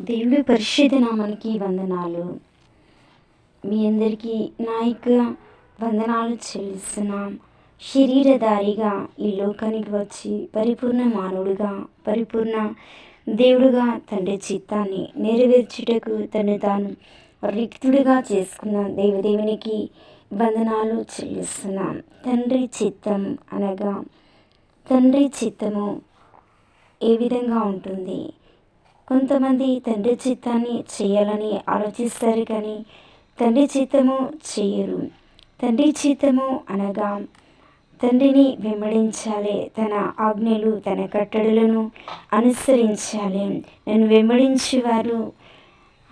దేవుడి పరిశుద్ధ నామానికి వందనాలు. మీ అందరికీ నాయక వందనాలు చెల్లిస్తున్నాం. శరీరధారిగా ఈ లోకానికి వచ్చి పరిపూర్ణ మానవుడిగా పరిపూర్ణ దేవుడుగా తండ్రి చిత్తాన్ని నెరవేర్చుటకు తను తాను రిక్తుడిగా చేసుకున్న దేవదేవునికి వందనాలు చెల్లిస్తున్నాం. తండ్రి చిత్తం అనగా తండ్రి చిత్తము ఏ విధంగా ఉంటుంది? కొంతమంది తండ్రి చిత్తాన్ని చేయాలని ఆలోచిస్తారు కానీ తండ్రి చిత్తము చేయరు. తండ్రి చిత్తము అనగా తండ్రిని వెంబడించాలి తన ఆజ్ఞలు తన కట్టడలను అనుసరించాలి. నన్ను వెంబడించేవారు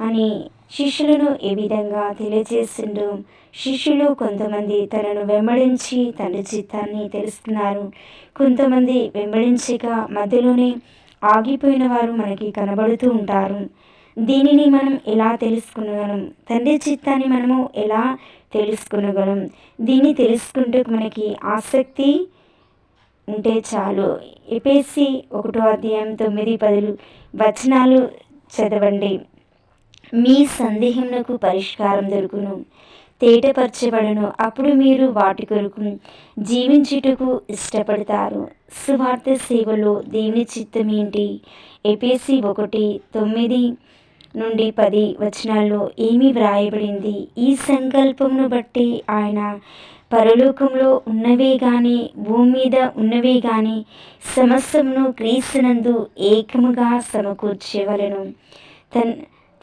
అని శిష్యులను ఏ విధంగా తెలియజేసిండు శిష్యులు కొంతమంది తనను వెంబడించి తండ్రి చిత్తాన్ని తెలుస్తున్నారు. కొంతమంది వెంబడించక మధ్యలోనే ఆగిపోయిన వారు మనకి కనబడుతూ ఉంటారు. దీనిని మనం ఎలా తెలుసుకునగలం? తండ్రి చిత్తాన్ని మనము ఎలా తెలుసుకునగలం? దీన్ని తెలుసుకుంటూ మనకి ఆసక్తి ఉంటే చాలు. ఎపిఎస్సి ఒకటో అధ్యాయం తొమ్మిది పదులు వచనాలు చదవండి. మీ సందేహమునకు పరిష్కారం దొరుకును. తేటపరచబడును. అప్పుడు మీరు వాటి కొరకు జీవించుటకు ఇష్టపడతారు. సువార్త సేవలో దేవుని చిత్తం ఏంటి? ఎపేసి ఒకటి తొమ్మిది నుండి పది వచనాల్లో ఏమి వ్రాయబడింది? ఈ సంకల్పమును బట్టి ఆయన పరలోకంలో ఉన్నవే కానీ భూమి మీద ఉన్నవే కానీ సమస్తమును క్రీస్తునందు ఏకముగా సమకూర్చేవలను. తన్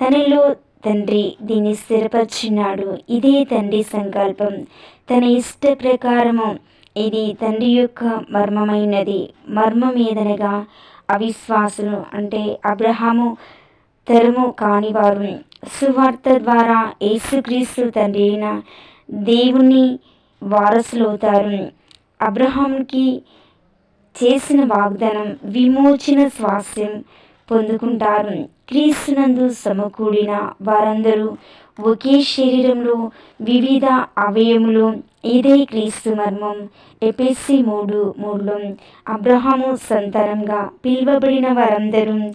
తనలో తండ్రి దీన్ని స్థిరపరిచినాడు. ఇదే తండ్రి సంకల్పం. తన ఇష్ట ప్రకారము ఇది తండ్రి యొక్క మర్మమైనది. మర్మం ఏదనగా అవిశ్వాసులు అంటే అబ్రహాము తరము కానివారు. సువార్త ద్వారా యేసుక్రీస్తు తండ్రి అయిన దేవుని వారసులవుతారు. అబ్రహాంకి చేసిన వాగ్దానం విమోచన స్వాస్యం పొందుకుంటారు. క్రీస్తునందు సమకూడిన వారందరూ ఒకే శరీరంలో వివిధ అవయములు ఇదే క్రీస్తు మర్మం. ఎపిసి మూడు మూడులో అబ్రహాము సంతానంగా పిలువబడిన వారందరూ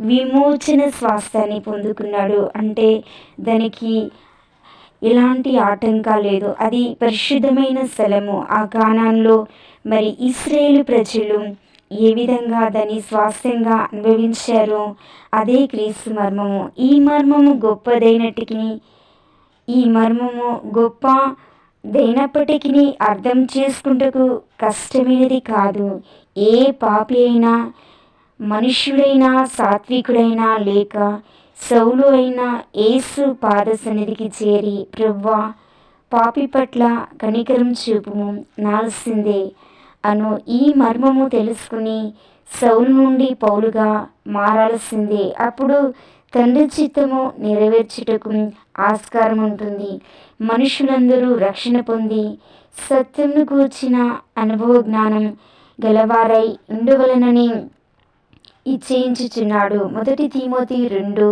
విమోచన స్వాస్థ్యాన్ని పొందుకున్నాడు. అంటే దానికి ఎలాంటి ఆటంకా లేదు. అది పరిశుద్ధమైన స్థలము. ఆ గానంలో మరి ఇస్రాయేల్ ప్రజలు ఏ విధంగా దాన్ని స్వాస్థ్యంగా అనుభవించారో? అదే క్రీస్తు మర్మము. ఈ మర్మము గొప్పదైనటికి ఈ మర్మము గొప్ప దైనప్పటికీ అర్థం చేసుకుంటకు కష్టమైనది కాదు. ఏ పాపి అయినా మనుష్యుడైనా సాత్వికుడైనా లేక సౌలు అయినా ఏసు పాద సన్నిధికి చేరి ప్రవ్వా పాపి పట్ల కనికరం చూపుము. నాల్సిందే. అను ఈ మర్మము తెలుసుకుని సౌలు నుండి పౌలుగా మారాల్సిందే. అప్పుడు తండ్రి చిత్తము నెరవేర్చుటకు ఆస్కారం ఉంటుంది మనుషులందరూ రక్షణ పొంది సత్యంను కూర్చిన అనుభవ జ్ఞానం గలవారై ఉండవలనని ఇచ్చేయించుచున్నాడు మొదటి తీమోతి రెండు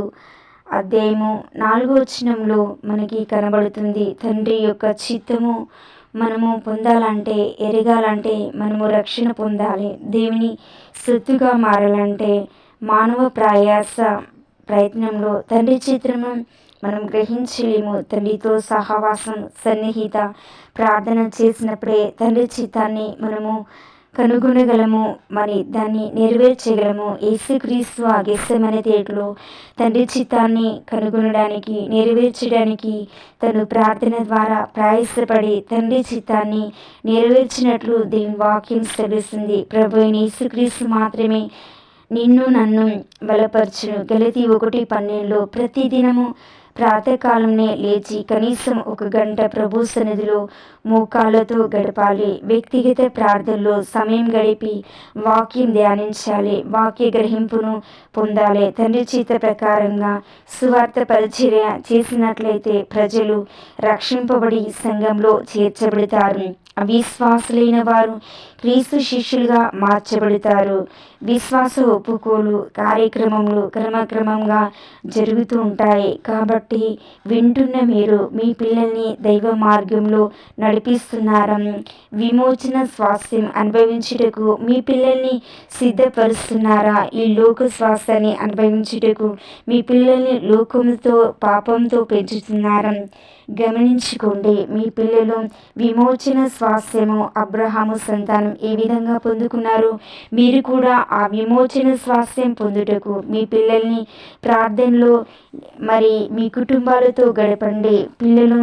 అధ్యాయము నాలుగో వచనంలో మనకి కనబడుతుంది. తండ్రి యొక్క చిత్తము మనము పొందాలంటే ఎరగాలంటే మనము రక్షణ పొందాలి. దేవుని సొత్తుగా మారాలంటే మానవ ప్రయాస ప్రయత్నంలో తండ్రి చిత్రము మనం గ్రహించలేము. తండ్రితో సహవాసం సన్నిహిత ప్రార్థన చేసినప్పుడే తండ్రి చిత్తాన్ని మనము కనుగొనగలము. మరి దాన్ని నెరవేర్చగలము. యేసుక్రీస్తు ఆ గెస్సమనే తేటలో తండ్రి చిత్తాన్ని కనుగొనడానికి నెరవేర్చడానికి తను ప్రార్థన ద్వారా ప్రయాసపడి తండ్రి చిత్తాన్ని నెరవేర్చినట్లు దేవుని వాక్యం తెలుస్తుంది ప్రభు యేసుక్రీస్తు మాత్రమే నిన్ను నన్ను బలపరచును. గలతి ఒకటి పన్నెండులో ప్రతిదినము ప్రాతకాలంనే లేచి కనీసం ఒక గంట ప్రభు సన్నిధిలో మోకాళ్ళతో గడపాలి. వ్యక్తిగత ప్రార్థనలో సమయం గడిపి వాక్యం ధ్యానించాలి. వాక్య గ్రహింపును పొందాలి. తండ్రి చేత ప్రకారంగా సువార్త పరిచర్య చేసినట్లయితే ప్రజలు రక్షింపబడి సంఘంలో చేర్చబడతారు. అవిశ్వాసులైన వారు క్రీస్తు శిష్యులుగా మార్చబడతారు. విశ్వాస ఒప్పుకోలు కార్యక్రమంలో క్రమక్రమంగా జరుగుతూ ఉంటాయి. కాబట్టి వింటున్న మీరు మీ పిల్లల్ని దైవ మార్గంలో నడిపిస్తున్నారా. విమోచన స్వాస్థ్యం అనుభవించుటకు మీ పిల్లల్ని సిద్ధపరుస్తున్నారా? ఈ లోక స్వాస్థ్యాన్ని అనుభవించుటకు మీ పిల్లల్ని లోకంతో పాపంతో పెంచుతున్నారా. గమనించుకోండి. మీ పిల్లలు విమోచన స్వాస్థ్యము అబ్రహాము సంతానం ఏ విధంగా పొందుకున్నారు? మీరు కూడా ఆ విమోచన స్వాస్థ్యం పొందుటకు మీ పిల్లల్ని ప్రార్థనలో మరి మీ కుటుంబాలతో గడపండి. పిల్లలు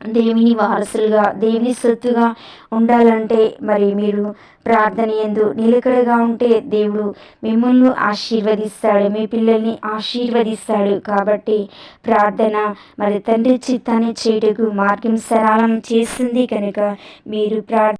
దేవుని వారసులుగా దేవుని సొత్తుగా ఉండాలంటే మరి మీరు ప్రార్థన ఎందు నిలకడగా ఉంటే దేవుడు మిమ్మల్ని ఆశీర్వదిస్తాడు మీ పిల్లల్ని ఆశీర్వదిస్తాడు. కాబట్టి ప్రార్థన మరి తండ్రి చిత్తాన్ని చేయుటకు మార్గం సరళం చేస్తుంది కనుక మీరు ప్రార్థన